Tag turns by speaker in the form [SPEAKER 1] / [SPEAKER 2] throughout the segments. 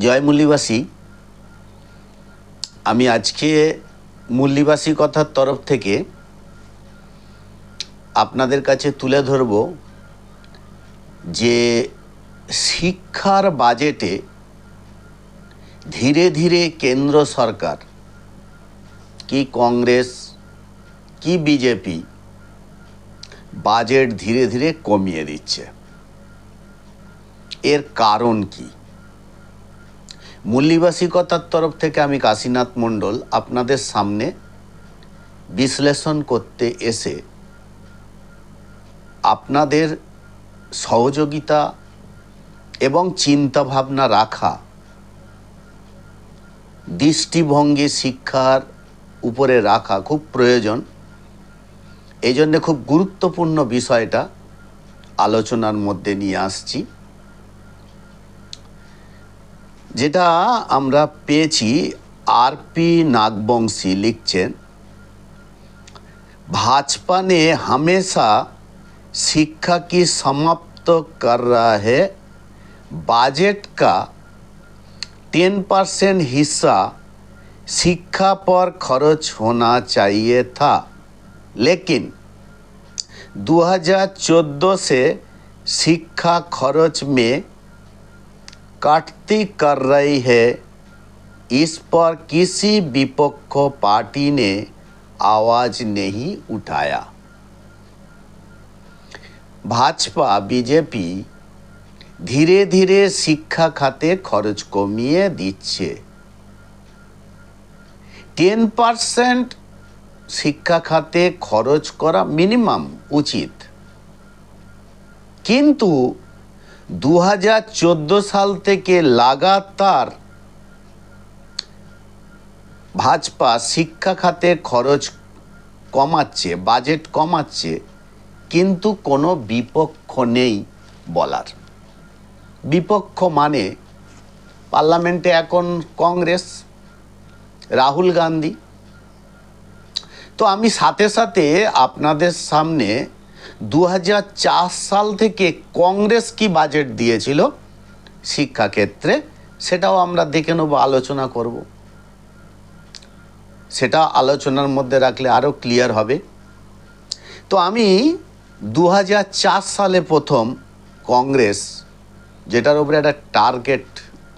[SPEAKER 1] জয় মুল্লিবাসী আমি আজকে মুল্লিবাসী কথার তরফ থেকে আপনাদের কাছে তুলে ধরব যে শিক্ষার বাজেটে ধীরে ধীরে কেন্দ্র সরকার, কি কংগ্রেস, কি বিজেপি, বাজেট ধীরে ধীরে কমিয়ে দিচ্ছে। এর কারণ কি? মূল্যবাসিকতার তরফ থেকে আমি কাশীনাথ মণ্ডল আপনাদের সামনে বিশ্লেষণ করতে এসে আপনাদের সহযোগিতা এবং চিন্তাভাবনা রাখা দৃষ্টিভঙ্গি শিক্ষার উপরে রাখা খুব প্রয়োজন। এই জন্যে খুব গুরুত্বপূর্ণ বিষয়টা আলোচনার মধ্যে নিয়ে আসছি। যেটা আমরা পেয়েছি আর পি নাগবংশী লিখছেন ভাজপা নে হামেশা শিক্ষা কি সমাপ্ত কর রে বাজেট কা টেন পার্সেন্ট হিসা শিক্ষা পর খরচ হোনা চাইয়ে থা। লেকিন দু হাজার চোদ্দ সে শিক্ষা খরচ মে कटती कर रही है इस पर किसी विपक्ष पार्टी ने आवाज नहीं उठाया ভাজপা বিজেপি ধীরে ধীরে শিক্ষা খাতে খরচ কমিয়ে দিচ্ছে টেন পার্সেন্ট শিক্ষা খাতে খরচ করা মিনিমাম উচিত কিন্তু দু হাজার চোদ্দ সাল থেকে লাগাতার ভাজপা শিক্ষা খাতে খরচ কমাচ্ছে বাজেট কমাচ্ছে, কিন্তু কোনো বিপক্ষ নেই বলার। বিপক্ষ মানে পার্লামেন্টে এখন কংগ্রেস, রাহুল গান্ধী। তো আমি সাথে সাথে আপনাদের সামনে দু হাজার চার সাল থেকে কংগ্রেস কি বাজেট দিয়েছিল শিক্ষাক্ষেত্রে, সেটাও আমরা দেখে নেব, আলোচনা করব। সেটা আলোচনার মধ্যে রাখলে আরও ক্লিয়ার হবে। তো আমি দু হাজার চার সালে প্রথম কংগ্রেস, যেটার উপরে একটা টার্গেট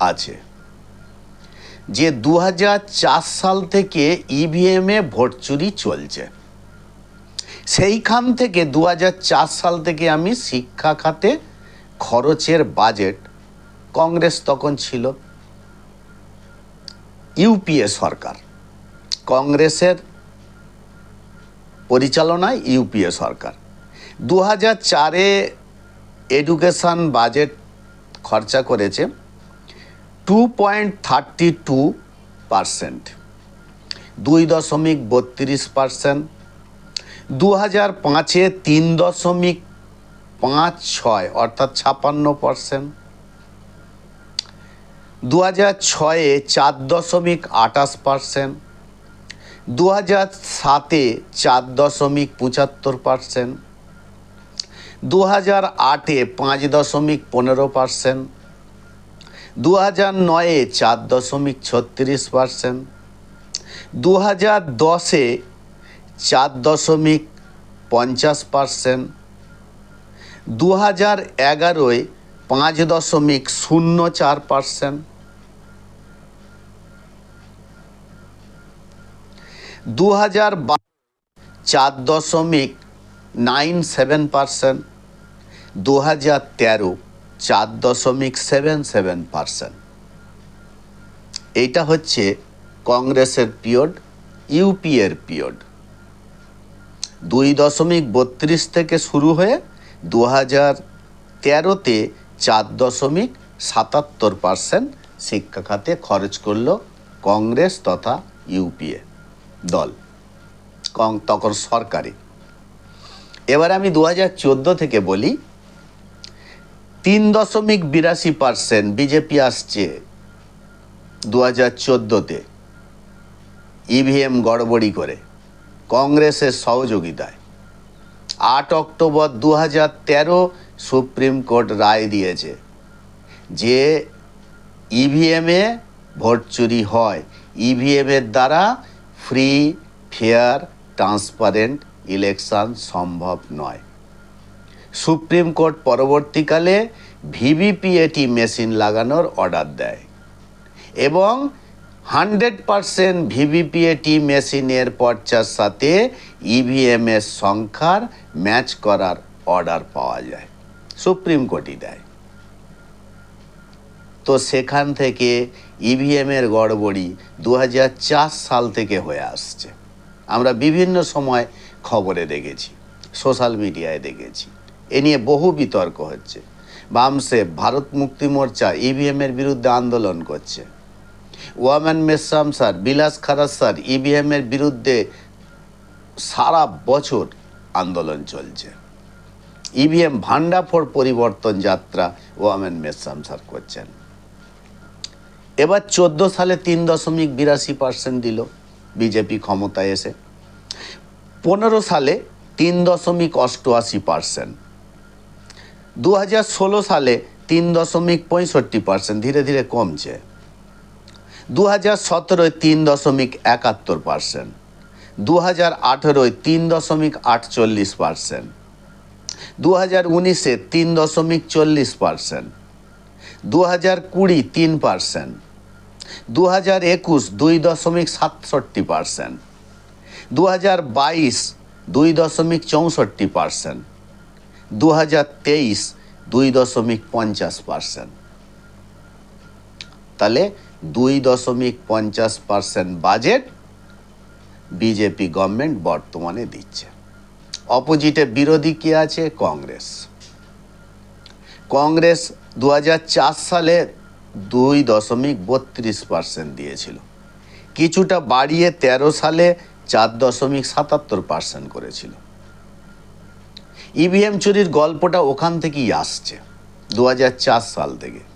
[SPEAKER 1] আছে। যে দু হাজার চার সাল থেকে ইভিএমে ভোট চুরি চলছে। সেইখান থেকে দু হাজার চার সাল থেকে আমি শিক্ষা খাতে খরচের বাজেট কংগ্রেস তখন ছিল ইউপিএ সরকার। কংগ্রেসের পরিচালনায় ইউপিএ সরকার। দু চারে এডুকেশান বাজেট খরচা করেছে two point thirty two percent দুই দশমিক বত্রিশ পারসেন্ট দু হাজার পাঁচে তিন দশমিক পাঁচ ছয়, অর্থাৎ ছাপান্ন পারসেন্ট দু হাজার ছয়ে চার দশমিক আঠাশ পারসেন্ট দু হাজার সাতে চার দশমিক পঁচাত্তর পারসেন্ট দু হাজার আটে পাঁচ দশমিক পনেরো পারসেন্ট দু হাজার নয়ে চার দশমিক ছত্রিশ পারসেন্ট দু হাজার দশে চার দশমিক পঞ্চাশ পারসেন্ট। দু হাজার এগারোয় পাঁচ দশমিক শূন্য চার পারসেন্ট। দু হাজার চার দশমিক নাইন সেভেন পারসেন্ট। দু হাজার তেরো চার দশমিক সেভেন সেভেন পারসেন্ট। এইটা হচ্ছে কংগ্রেসের পিরিয়ড, ইউপিএর পিরিয়ড। দুই দশমিক বত্রিশ থেকে শুরু হয়ে দু হাজার তেরোতে চার দশমিক সাতাত্তর পারসেন্ট শিক্ষা খাতে খরচ করল কংগ্রেস তথা ইউপিএ দল, কং, তখন সরকারি। এবার আমি দু হাজার চোদ্দ থেকে বলি, তিন দশমিক বিরাশি পার্সেন্ট বিজেপি আসছে দু হাজার চোদ্দোতে, ইভিএম গড়বড়ি করে। কংগ্রেসের সহযোগিতায়। আট অক্টোবর দু হাজার তেরো সুপ্রিম কোর্ট রায় দিয়েছে যে ইভিএমে ভোট চুরি হয়। ইভিএমের দ্বারা ফ্রি ফেয়ার ট্রান্সপারেন্ট ইলেকশন সম্ভব নয়। সুপ্রিম কোর্ট পরবর্তীকালে ভিভিপিএটি মেশিন লাগানোর অর্ডার দেয় এবং হান্ড্রেড পারসেন্ট ভিভিপিএটি মেশিনের পর্চার সাথে ইভিএমের সংখ্যার ম্যাচ করার অর্ডার পাওয়া যায়, সুপ্রিম কোর্টই দেয়। তো সেখান থেকে ইভিএমের গড়বড়ি দু হাজার চার সাল থেকে হয়ে আসছে। আমরা বিভিন্ন সময় খবরে দেখেছি, সোশ্যাল মিডিয়ায় দেখেছি। এ নিয়ে বহু বিতর্ক হচ্ছে। বামসে ভারত মুক্তি মোর্চা ইভিএমের বিরুদ্ধে আন্দোলন করছে। ওয়ামেন মেসাম স্যার বিলাস খারাস স্যার ইভিএমের বিরুদ্ধে সারা বছর আন্দোলন চলছে। ইভিএম ভান্ডাফোর পরিবর্তন যাত্রা ওয়ামেন মেসাম স্যার করছেন। এবার চোদ্দ সালে তিন দশমিক বিরাশি পার্সেন্ট দিল বিজেপি ক্ষমতায় এসে। পনেরো সালে তিন দশমিক অষ্টআশি পার্সেন্ট। দু হাজার ষোলো সালে তিন দশমিক পঁয়ষট্টি পার্সেন্ট ধীরে ধীরে কমছে। দু হাজার সতেরোয় তিন দশমিক একাত্তর পার্সেন্ট। দু হাজার আঠেরোয় তিন দশমিক আটচল্লিশ পার্সেন্ট। দু হাজার উনিশে তিন দশমিক চল্লিশ পার্সেন্ট। দু হাজার কুড়ি তিন পার্সেন্ট। দু হাজার একুশ দুই দশমিক সাতষট্টি পার্সেন্ট। দু হাজার বাইশ দুই দশমিক চৌষট্টি পার্সেন্ট। দু হাজার তেইশ দুই দশমিক পঞ্চাশ পার্সেন্ট। তাহলে দুই দশমিক পঞ্চাশ পার্সেন্ট বাজেট বিজেপি গভর্নমেন্ট বর্তমানে দিচ্ছে। অপোজিটে বিরোধী কে আছে? কংগ্রেস। কংগ্রেস দুহাজার চার সালে দুই দশমিক বত্রিশ পার্সেন্ট দিয়েছিল। কিছুটা বাড়িয়ে ১৩ সালে চার দশমিক সাতাত্তর পার্সেন্ট করেছিল। ইভিএম চুরির গল্পটা ওখান থেকেই আসছে দু হাজার চার সাল থেকে।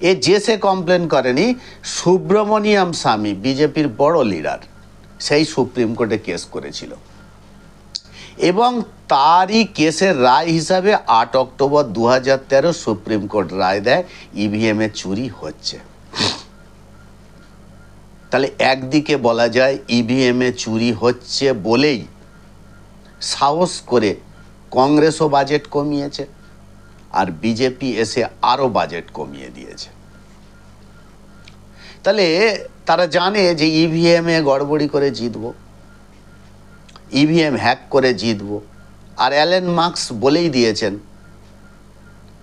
[SPEAKER 1] এ যে সে কমপ্লেন করেনি সুব্রমণিয়াম স্বামী, বিজেপির বড় লিডার। সেই সুপ্রিম কোর্টে কেস করেছিল। এবং তারই কেসের রায় হিসাবে আট অক্টোবর দু হাজার তেরো সুপ্রিম কোর্ট রায় দেয় ইভিএমে চুরি হচ্ছে। তাহলে একদিকে বলা যায় ইভিএমে চুরি হচ্ছে বলেই সাহস করে কংগ্রেসও বাজেট কমিয়েছে। আর বিজেপি এসে আরও বাজেট কমিয়ে দিয়েছে। তাহলে তারা জানে যে ইভিএমে গড়বড়ি করে জিতবো। ইভিএম হ্যাক করে জিতব। আর অ্যালেন মার্কস বলেই দিয়েছেন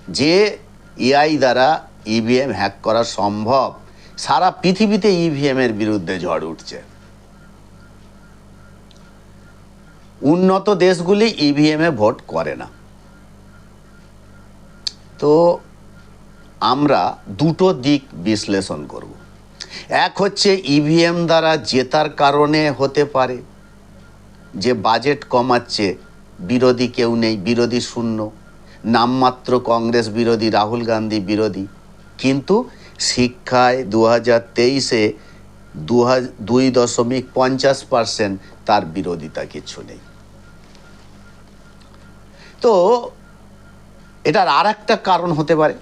[SPEAKER 1] যে এআই দ্বারা ইভিএম হ্যাক করা সম্ভব। সারা পৃথিবীতে ইভিএমের বিরুদ্ধে ঝড় উঠছে। উন্নত দেশগুলি ইভিএমে ভোট করে না। তো আমরা দুটো দিক বিশ্লেষণ করব। এক হচ্ছে ইভিএম দ্বারা জেতার কারণে হতে পারে, যে বাজেট কমাচ্ছে, বিরোধী কেউ নেই, বিরোধী শূন্য, নামমাত্র কংগ্রেস বিরোধী, রাহুল গান্ধী বিরোধী। কিন্তু শিক্ষায় দু হাজার তেইশে দুই দশমিক পঞ্চাশ পার্সেন্ট তার বিরোধিতা কিছু নেই। তো এটার আর একটা কারণ হতে পারে।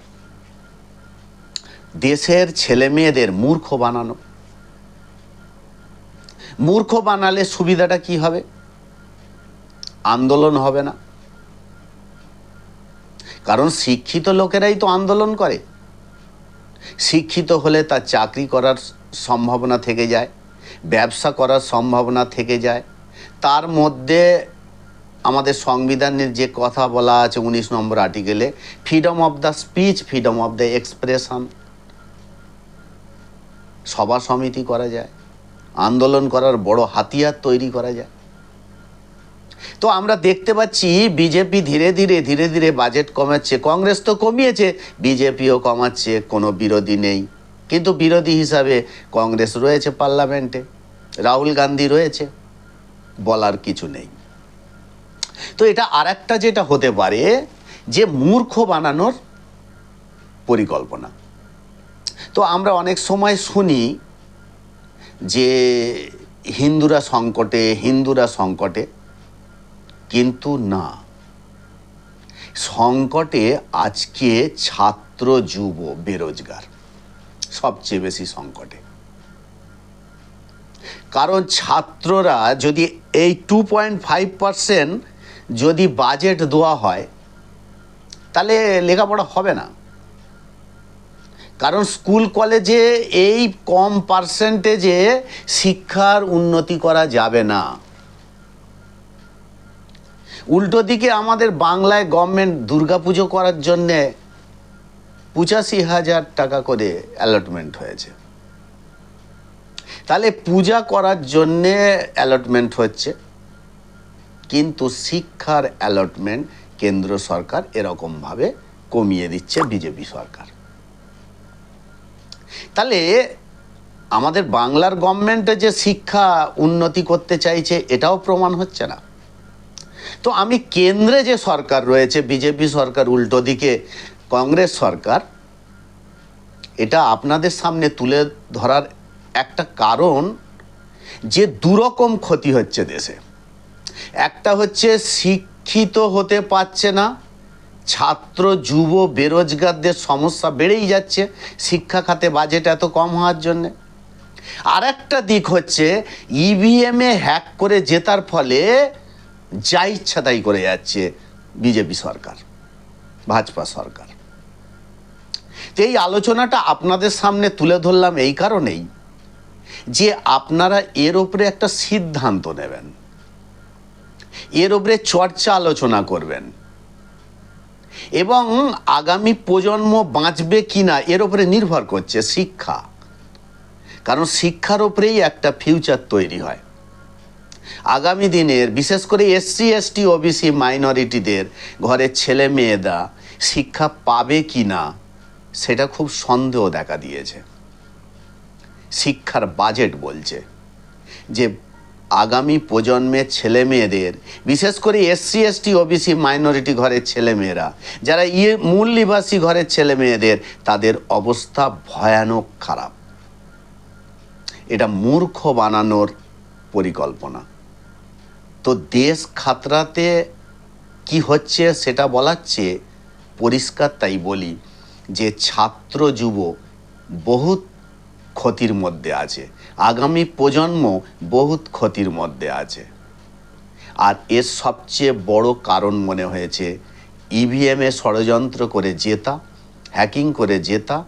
[SPEAKER 1] দেশের ছেলে মেয়েদের মূর্খ বানানো। মূর্খ বানালে সুবিধাটা কি হবে? আন্দোলন হবে না। কারণ শিক্ষিত লোকেরাই তো আন্দোলন করে। শিক্ষিত হলে তার চাকরি করার সম্ভাবনা থেকে যায়, ব্যবসা করার সম্ভাবনা থেকে যায়। তার মধ্যে আমাদের সংবিধানের যে কথা বলা আছে উনিশ নম্বর আর্টিকেলে freedom of the speech freedom of the expression সভা সমিতি করা যায়, আন্দোলন করার বড় হাতিয়ার তৈরি করা যায়। তো আমরা দেখতে পাচ্ছি বিজেপি ধীরে ধীরে ধীরে ধীরে বাজেট কমাচ্ছে, কংগ্রেস তো কমিয়েছে, বিজেপিও কমাচ্ছে, কোনো বিরোধী নেই। কিন্তু বিরোধী হিসাবে কংগ্রেস রয়েছে পার্লামেন্টে, রাহুল গান্ধী রয়েছে, বলার কিছু নেই। তো এটা আর একটা যেটা হতে পারে যে মূর্খ বানানোর পরিকল্পনা। তো আমরা অনেক সময় শুনি যে হিন্দুরা সংকটে হিন্দুরা সংকটে, কিন্তু না। সংকটে আজকে ছাত্র যুব বেরোজগার, সবচেয়ে বেশি সংকটে। কারণ ছাত্ররা যদি এই টু পয়েন্ট ফাইভ পার্সেন্ট যদি বাজেট দেওয়া হয়, তাহলে লেখাপড়া হবে না। কারণ স্কুল কলেজে এই কম পার্সেন্টেজে শিক্ষার উন্নতি করা যাবে না। উল্টো দিকে আমাদের বাংলায় গভর্নমেন্ট দুর্গাপুজো করার জন্যে পঁচাশি হাজার টাকা করে অ্যালটমেন্ট হয়েছে। তাহলে পূজা করার জন্যে অ্যালটমেন্ট হচ্ছে। কিন্তু শিক্ষার অ্যালটমেন্ট কেন্দ্র সরকার এরকমভাবে কমিয়ে দিচ্ছে বিজেপি সরকার। তাহলে আমাদের বাংলার গভর্নমেন্টে যে শিক্ষা উন্নতি করতে চাইছে, এটাও প্রমাণ হচ্ছে না। তো আমি কেন্দ্রে যে সরকার রয়েছে, বিজেপি সরকার উল্টো দিকে, কংগ্রেস সরকার, এটা আপনাদের সামনে তুলে ধরার একটা কারণ যে দুরকম ক্ষতি হচ্ছে দেশে। একটা হচ্ছে শিক্ষিত হতে পারছে না, ছাত্র, যুব, বেরোজগারদের সমস্যা বেড়েই যাচ্ছে, শিক্ষা খাতে বাজেট এত কম হওয়ার জন্যে। আর একটা দিক হচ্ছে ইভিএমে হ্যাক করে জেতার ফলে যা ইচ্ছা তাই করে যাচ্ছে বিজেপি সরকার, ভাজপা সরকার। এই আলোচনাটা আপনাদের সামনে তুলে ধরলাম এই কারণেই যে আপনারা এর উপরে একটা সিদ্ধান্ত নেবেন। এর উপরে চর্চা আলোচনা করবেন। এবং আগামী প্রজন্ম বাঁচবে কিনা এর উপরে নির্ভর করছে শিক্ষা। কারণ শিক্ষার উপরেই একটা ফিউচার তৈরি হয়। আগামী দিনের, বিশেষ করে এসসি, এসটি, ওবিসি মাইনরিটিদের ঘরের ছেলে মেয়েরা শিক্ষা পাবে কি না সেটা খুব সন্দেহ দেখা দিয়েছে। শিক্ষার বাজেট বলছে যে আগামী প্রজন্মের ছেলে মেয়েদের বিশেষ করে এসসি, এসটি, ওবিসি মাইনরিটি ঘরের ছেলে মেয়েরা যারা ইয়ে মূল নিবাসী ঘরের ছেলে মেয়েদের তাদের অবস্থা ভয়ানক খারাপ। এটা মূর্খ বানানোর পরিকল্পনা। তো দেশ খাতরাতে কি হচ্ছে সেটা বলার চেয়ে পরিষ্কার তাই বলি যে ছাত্র যুব বহুত ক্ষতির মধ্যে আছে। আগামী প্রজন্ম বহুত ক্ষতির মধ্যে আছে। আর এর সবচেয়ে বড় কারণ মনে হয়েছে ইভিএমে ষড়যন্ত্র করে জেতা হ্যাকিং করে জেতা,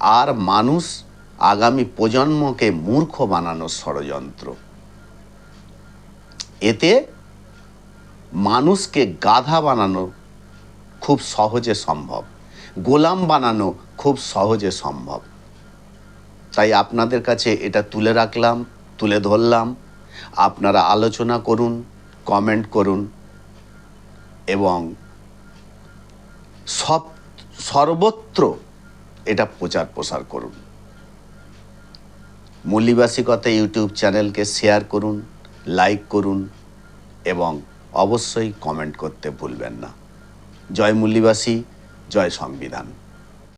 [SPEAKER 1] আর মানুষ আগামী প্রজন্মকে মূর্খ বানানোর ষড়যন্ত্র। এতে মানুষকে গাধা বানানো খুব সহজে সম্ভব, গোলাম বানানো খুব সহজে সম্ভব। তাই আপনাদের কাছে এটা তুলে রাখলাম, তুলে ধরলাম। আপনারা আলোচনা করুন কমেন্ট করুন এবং সব, সর্বত্র এটা প্রচার প্রসার করুন। মূল্যবাসিকতা ইউটিউব চ্যানেলকে শেয়ার করুন লাইক করুন এবং অবশ্যই কমেন্ট করতে ভুলবেন না। জয় মূল্যবাসী, জয় সংবিধান।